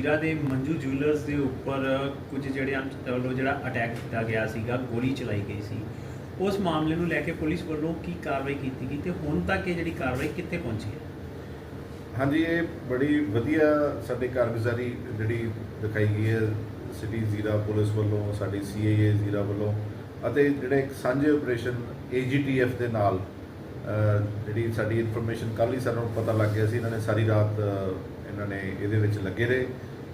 ਜ਼ੀਰਾ ਦੇ ਮੰਜੂ ਜੁਐਲਰਸ ਦੇ ਉੱਪਰ ਕੁਝ ਜਿਹੜਿਆਂ ਵੱਲੋਂ ਜਿਹੜਾ ਅਟੈਕ ਕੀਤਾ ਗਿਆ ਸੀਗਾ, ਗੋਲੀ ਚਲਾਈ ਗਈ ਸੀ। ਉਸ ਮਾਮਲੇ ਨੂੰ ਲੈ ਕੇ ਪੁਲਿਸ ਵੱਲੋਂ ਕੀ ਕਾਰਵਾਈ ਕੀਤੀ ਗਈ ਤੇ ਹੁਣ ਤੱਕ ਇਹ ਜਿਹੜੀ ਕਾਰਵਾਈ ਕਿੱਥੇ ਪਹੁੰਚੀ ਹੈ? ਹਾਂਜੀ, ਇਹ ਬੜੀ ਵਧੀਆ ਸਾਡੀ ਕਾਰਗੁਜ਼ਾਰੀ ਜਿਹੜੀ ਦਿਖਾਈ ਗਈ ਹੈ। ਸਿਟੀ ਜ਼ੀਰਾ ਪੁਲਿਸ ਵੱਲੋਂ, ਸਾਡੀ ਸੀਏਏ ਜ਼ੀਰਾ ਵੱਲੋਂ ਅਤੇ ਜਿਹੜੇ ਇੱਕ ਸਾਂਝੇ ਆਪਰੇਸ਼ਨ ਏਜੀਟੀਐਫ ਦੇ ਨਾਲ ਜਿਹੜੀ ਸਾਡੀ ਇਨਫੋਰਮੇਸ਼ਨ ਕੱਲ੍ਹ ਹੀ ਸਾਨੂੰ ਪਤਾ ਲੱਗ ਗਿਆ ਸੀ। ਇਹਨਾਂ ਨੇ ਸਾਰੀ ਰਾਤ ਇਹਨਾਂ ਨੇ ਇਹਦੇ ਵਿੱਚ ਲੱਗੇ ਰਹੇ।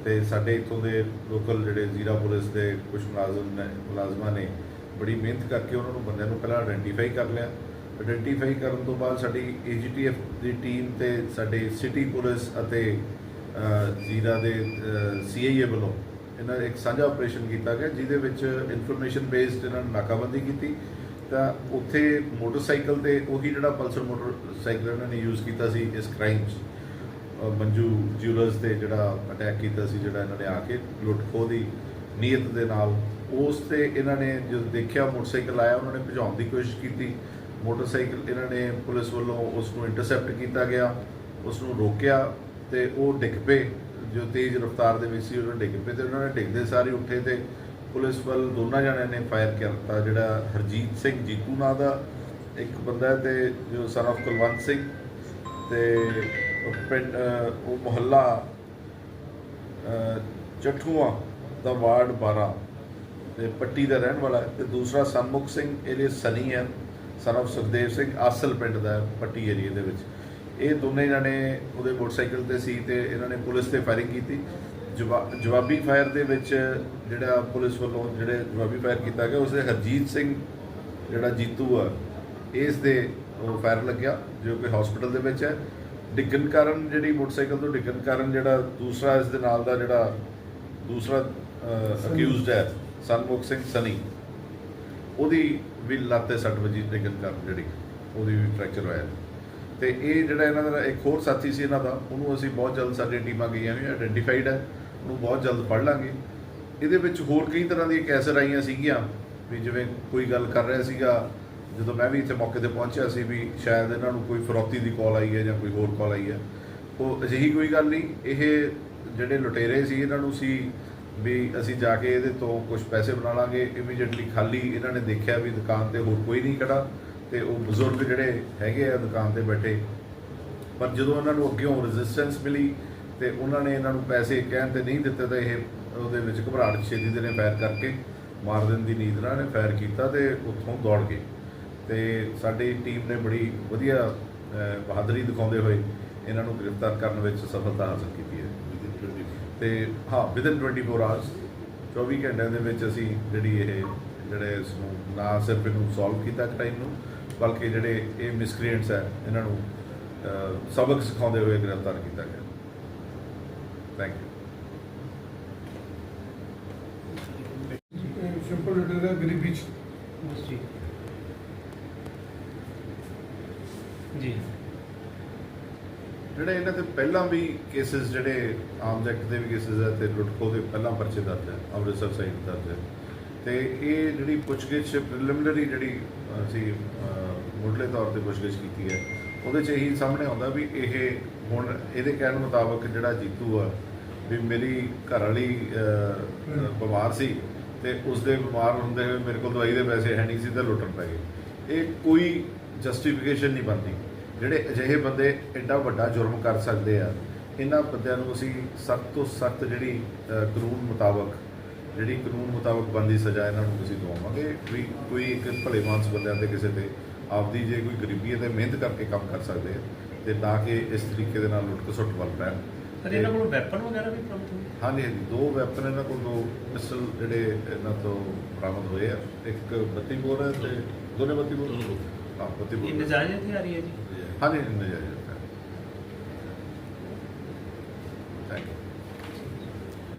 ਤੇ ਸਾਡੇ ਇੱਥੋਂ ਦੇ ਲੋਕਲ ਜਿਹੜੇ ਜ਼ੀਰਾ ਪੁਲਿਸ ਦੇ ਕੁਝ ਮੁਲਾਜ਼ਮ ਨੇ, ਮੁਲਾਜ਼ਮਾਂ ਨੇ ਬੜੀ ਮਿਹਨਤ ਕਰਕੇ ਉਹਨਾਂ ਨੂੰ ਬੰਦਿਆਂ ਨੂੰ ਪਹਿਲਾਂ ਆਇਡੈਂਟੀਫਾਈ ਕਰ ਲਿਆ। ਆਇਡੈਂਟੀਫਾਈ ਕਰਨ ਤੋਂ ਬਾਅਦ ਸਾਡੀ ਏਜੀਟੀਐਫ ਦੀ ਟੀਮ ਤੇ ਸਾਡੇ ਸਿਟੀ ਪੁਲਿਸ ਅਤੇ ਜ਼ੀਰਾ ਦੇ ਸੀਆਈਏ ਵੱਲੋਂ ਇਹਨਾਂ ਇੱਕ ਸਾਂਝਾ ਆਪਰੇਸ਼ਨ ਕੀਤਾ ਗਿਆ, ਜਿਹਦੇ ਵਿੱਚ ਇਨਫੋਰਮੇਸ਼ਨ ਬੇਸਡ ਇਹਨਾਂ ਨੇ ਨਾਕਾਬੰਦੀ ਕੀਤੀ। ਤਾਂ ਉੱਥੇ ਮੋਟਰਸਾਈਕਲ ਤੇ ਉਹੀ ਜਿਹੜਾ ਪਲਸਰ ਮੋਟਰਸਾਈਕਲ ਇਹਨਾਂ ਨੇ ਯੂਜ਼ ਕੀਤਾ ਸੀ ਇਸ ਕ੍ਰਾਈਮ 'ਚ। ਮੰਜੂ ਜਿਊਲਰਸ ਤੇ ਜਿਹੜਾ ਅਟੈਕ ਕੀਤਾ ਸੀ, ਜਿਹੜਾ ਇਹਨਾਂ ਨੇ ਆ ਕੇ ਲੁੱਟ ਖੋਹ ਦੀ ਨੀਅਤ ਦੇ ਨਾਲ, ਉਸ ਤੇ ਇਹਨਾਂ ਨੇ ਜਦੋਂ ਦੇਖਿਆ ਮੋਟਰਸਾਈਕਲ ਆਇਆ, ਉਹਨਾਂ ਨੇ ਭਜਾਉਣ ਦੀ ਕੋਸ਼ਿਸ਼ ਕੀਤੀ। ਮੋਟਰਸਾਈਕਲ ਇਹਨਾਂ ਨੇ ਪੁਲਿਸ ਵੱਲੋਂ ਉਸ ਨੂੰ ਇੰਟਰਸੈਪਟ ਕੀਤਾ ਗਿਆ ਉਸ ਨੂੰ ਰੋਕਿਆ ਤੇ ਉਹ ਡਿੱਗ ਪਏ। ਜੋ ਤੇਜ਼ ਰਫ਼ਤਾਰ ਦੇ ਵਿੱਚ ਸੀ, ਉਹਨਾਂ ਡਿੱਗ ਪਏ ਤੇ ਉਹਨਾਂ ਨੇ ਡਿੱਗਦੇ ਸਾਰੇ ਉੱਠੇ ਤੇ ਪੁਲਿਸ ਵੱਲ ਦੋਨਾਂ ਜਣਿਆਂ ਨੇ ਫਾਇਰ ਕਰਤਾ ਜਿਹੜਾ ਹਰਜੀਤ ਸਿੰਘ ਜੀਤੂ ਨਾਂ ਦਾ ਇੱਕ ਬੰਦਾ ਹੈ ਤੇ ਜੋ ਸਨ of ਕੁਲਵੰਤ ਸਿੰਘ ਤੇ ਪਿੰਡ ਉਹ ਮੁਹੱਲਾ ਅਹ, ਚੱਠੂਆਂ ਦਾ ਵਾਰਡ 12 ਤੇ ਪੱਟੀ ਦਾ ਰਹਿਣ ਵਾਲਾ ਹੈ ਤੇ ਦੂਸਰਾ ਸਨਮੁਖ ਸਿੰਘ ਇਹਦੇ ਸਨੀ ਹੈ ਸਨ ਸੁਖਦੇਵ ਸਿੰਘ ਆਸਲ ਪਿੰਡ ਦਾ ਪੱਟੀ ਏਰੀਆ ਦੇ ਵਿੱਚ। ਇਹ ਦੋਨੇ ਜਣੇ ਉਹਦੇ ਮੋਟਰਸਾਈਕਲ ਤੇ ਸੀ ਤੇ ਇਹਨਾਂ ਨੇ ਪੁਲਿਸ ਤੇ ਫਾਇਰਿੰਗ ਕੀਤੀ। ਜਵਾ- ਜਵਾਬੀ ਫਾਇਰ ਦੇ ਵਿੱਚ ਜਿਹੜਾ ਪੁਲਿਸ ਵੱਲੋਂ ਜਿਹੜੇ ਜਵਾਬੀ ਫਾਇਰ ਕੀਤਾ ਗਿਆ ਉਸਦੇ ਹਰਜੀਤ ਸਿੰਘ ਜਿਹੜਾ ਜੀਤੂ ਆ ਇਸ ਦੇ ਫਾਇਰ ਲੱਗਿਆ ਜੋ ਕਿ ਹਸਪੀਟਲ ਦੇ ਵਿੱਚ ਹੈ। ਡਿੱਗਣ ਕਾਰਨ ਜਿਹੜੀ ਮੋਟਰਸਾਈਕਲ ਤੋਂ ਡਿੱਗਣ ਕਾਰਨ ਜਿਹੜਾ ਦੂਸਰਾ ਇਸ ਦੇ ਨਾਲ ਦਾ ਜਿਹੜਾ ਦੂਸਰਾ ਅਕਿਊਜ਼ਡ ਹੈ ਸਨਮੁਖ ਸਿੰਘ ਸਨੀ ਉਹਦੀ ਵੀ ਲੱਤ ਤੇ ਸੱਟ ਵੱਜੀ ਡਿੱਗਣ ਕਾਰਨ ਜਿਹੜੀ ਉਹਦੀ ਵੀ ਫ੍ਰੈਕਚਰ ਹੋਇਆ। ਤੇ ਇਹ ਜਿਹੜਾ ਇਹਨਾਂ ਦਾ ਇੱਕ ਹੋਰ ਸਾਥੀ ਸੀ ਇਹਨਾਂ ਦਾ ਉਹਨੂੰ ਅਸੀਂ ਬਹੁਤ ਜਲਦ ਸਾਡੀ ਟੀਮਾਂ ਗਈਆਂ ਹੋਈਆਂ ਆਇਡੈਂਟੀਫਾਈਡ ਹੈ ਉਹਨੂੰ ਬਹੁਤ ਜਲਦ ਫੜ ਲਾਂਗੇ। ਇਹਦੇ ਵਿੱਚ ਹੋਰ ਕਈ ਤਰ੍ਹਾਂ ਦੀਆਂ ਕੈਸਰ ਆਈਆਂ ਸੀਗੀਆਂ ਵੀ ਜਿਵੇਂ ਕੋਈ ਗੱਲ ਕਰ ਰਿਹਾ ਸੀਗਾ ਜਦੋਂ ਮੈਂ ਵੀ ਇੱਥੇ ਮੌਕੇ ਤੇ ਪਹੁੰਚਿਆ ਸੀ ਵੀ ਸ਼ਾਇਦ ਇਹਨਾਂ ਨੂੰ ਕੋਈ ਫਰੋਤੀ ਦੀ ਕਾਲ ਆਈ ਹੈ ਜਾਂ ਕੋਈ ਹੋਰ ਕਾਲ ਆਈ ਹੈ, ਉਹ ਅਜਿਹੀ ਕੋਈ ਗੱਲ ਨਹੀਂ, ਇਹ ਜਿਹੜੇ ਲੁਟੇਰੇ ਸੀ ਇਹਨਾਂ ਨੂੰ ਸੀ ਵੀ ਅਸੀਂ ਜਾ ਕੇ ਇਹਦੇ ਤੋਂ ਕੁਝ ਪੈਸੇ ਬਣਾ ਲਾਂਗੇ ਇਮੀਡੀਏਟਲੀ ਖਾਲੀ ਇਹਨਾਂ ਨੇ ਦੇਖਿਆ ਵੀ ਦੁਕਾਨ ਤੇ ਹੋਰ ਕੋਈ ਨਹੀਂ ਖੜਾ ਤੇ ਉਹ ਬਜ਼ੁਰਗ ਜਿਹੜੇ ਹੈਗੇ ਆ ਦੁਕਾਨ ਤੇ ਬੈਠੇ। ਪਰ ਜਦੋਂ ਇਹਨਾਂ ਨੂੰ ਅੱਗੇੋਂ ਰੈਜ਼ਿਸਟੈਂਸ ਮਿਲੀ ਤੇ ਉਹਨਾਂ ਨੇ ਇਹਨਾਂ ਨੂੰ ਪੈਸੇ ਕਹਿਣ ਤੇ ਨਹੀਂ ਦਿੱਤੇ ਤਾਂ ਇਹ ਉਹਦੇ ਵਿੱਚ ਘਬਰਾਹਟ 'ਚ ਦੇ ਨੇ ਫਾਇਰ ਕਰਕੇ, ਮਾਰ ਦੇਣ ਦੀ ਨੀਂਦ ਨਾਲ ਨੇ ਫਾਇਰ ਕੀਤਾ ਤੇ ਉੱਥੋਂ ਦੌੜ ਗਏ। ਤੇ ਸਾਡੀ ਟੀਮ ਨੇ ਬੜੀ ਵਧੀਆ ਬਹਾਦਰੀ ਦਿਖਾਉਂਦੇ ਹੋਏ ਇਹਨਾਂ ਨੂੰ ਗ੍ਰਿਫਤਾਰ ਕਰਨ ਵਿੱਚ ਸਫਲਤਾ ਹਾਸਲ ਕੀਤੀ ਹੈ। ਤੇ ਹਾਂ ਵਿਦਨ 24 ਆਵਰਸ 24 ਘੰਟਿਆਂ ਦੇ ਵਿੱਚ ਅਸੀਂ ਜਿਹੜੀ ਇਹ ਜਿਹੜੇ ਇਸ ਨੂੰ ਨਾ ਸਿਰਫ ਇਹਨੂੰ ਸੋਲਵ ਕੀਤਾ ਕ੍ਰਾਈਮ ਨੂੰ ਬਲਕਿ ਜਿਹੜੇ ਇਹ ਮਿਸਕ੍ਰੀਐਂਟਸ ਹੈ ਇਹਨਾਂ ਨੂੰ ਸਬਕ ਸਿਖਾਉਂਦੇ ਹੋਏ ਗ੍ਰਿਫਤਾਰ ਕੀਤਾ ਗਿਆ। ਥੈਂਕ ਯੂ ਸਿੰਪਲ ਰਿਟਰ ਦਾ ਗਰੀਬੀ ਚ। ਜੀ। ਜੀ। ਜਿਹੜੇ ਇਹਨਾਂ ਤੇ ਪਹਿਲਾਂ ਵੀ ਕੇਸਿਸ ਜਿਹੜੇ ਆਰਮਸ ਐਕਟ ਦੇ ਵੀ ਕੇਸਿਸ ਹੈ ਤੇ ਲੁੱਟਖੋ ਦੇ ਪਹਿਲਾਂ ਪਰਚੇ ਦਰਜ ਹੈ ਅੰਮ੍ਰਿਤਸਰ ਸਾਈਡ ਦਰਜ ਹੈ ਤੇ ਇਹ ਜਿਹੜੀ ਪੁੱਛਗਿੱਛ ਪ੍ਰੀਲਿਮਿਨਰੀ ਜਿਹੜੀ ਅਸੀਂ ਮੁੱਢਲੇ ਤੌਰ ਤੇ ਪੁੱਛਗਿੱਛ ਕੀਤੀ ਹੈ ਉਹਦੇ 'ਚ ਇਹੀ ਸਾਹਮਣੇ ਆਉਂਦਾ ਵੀ ਇਹ ਹੁਣ ਇਹਦੇ ਕਹਿਣ ਮੁਤਾਬਕ ਜਿਹੜਾ ਜੀਤੂ ਆ ਵੀ ਮੇਰੀ ਘਰ ਵਾਲੀ ਬਿਮਾਰ ਸੀ ਤੇ ਉਸ ਦੇ ਬਿਮਾਰ ਹੁੰਦੇ ਹੋਏ ਮੇਰੇ ਕੋਲ ਦਵਾਈ ਦੇ ਪੈਸੇ ਹੈ ਨਹੀਂ ਸੀ ਤੇ ਲੁੱਟਣ ਪੈ ਗਏ। ਇਹ ਕੋਈ ਜਸਟੀਫਿਕੇਸ਼ਨ ਨਹੀਂ ਬਣਦੀ। ਜਿਹੜੇ ਅਜਿਹੇ ਬੰਦੇ ਐਡਾ ਵੱਡਾ ਜੁਰਮ ਕਰ ਸਕਦੇ ਆ ਇਹਨਾਂ ਬੰਦਿਆਂ ਨੂੰ ਅਸੀਂ ਸਖਤ ਤੋਂ ਸਖਤ ਜਿਹੜੀ ਕਾਨੂੰਨ ਮੁਤਾਬਕ ਜਿਹੜੀ ਕਾਨੂੰਨ ਮੁਤਾਬਕ ਬੰਦੀ ਸਜ਼ਾ ਇਹਨਾਂ ਨੂੰ ਅਸੀਂ ਦਵਾਵਾਂਗੇ ਵੀ ਕੋਈ ਇੱਕ ਭਲੇ ਮਾਨਸ ਬੰਦਿਆਂ ਤੇ ਕਿਸੇ ਤੇ ਆਪਦੀ ਜੇ ਕੋਈ ਗਰੀਬੀ ਹੈ ਤੇ ਮਿਹਨਤ ਕਰਕੇ ਕੰਮ ਕਰ ਸਕਦੇ ਆ ਤੇ ਨਾ ਕਿ ਇਸ ਤਰੀਕੇ ਦੇ ਨਾਲ ਲੁੱਟ ਖਸੁੱਟ ਵੱਲ ਪੈਣ। ਇਹਨਾਂ ਕੋਲੋਂ ਵੈਪਨ ਵਗੈਰਾ ਵੀ ਪ੍ਰਾਪਤ ਹੋਏ? ਹਾਂਜੀ ਹਾਂਜੀ ਦੋ ਵੈਪਨ ਇਹਨਾਂ ਕੋਲ ਦੋ ਪਿਸਟਲ ਜਿਹੜੇ ਇਹਨਾਂ ਤੋਂ ਬਰਾਮਦ ਹੋਏ ਆ ਇੱਕ 32 ਬੋਰ ਹੈ ਤੇ ਦੋਨੇ 32 ਬੋਰ। ਹਾਂ 32 ਇਹ ਨਜਾਇਜ਼ ਹਥਿਆਰੀ ਹੈ ਜੀ। ਹਾਂਜੀ ਨਜਾਇਜ਼ ਥੈਂਕ ਯੂ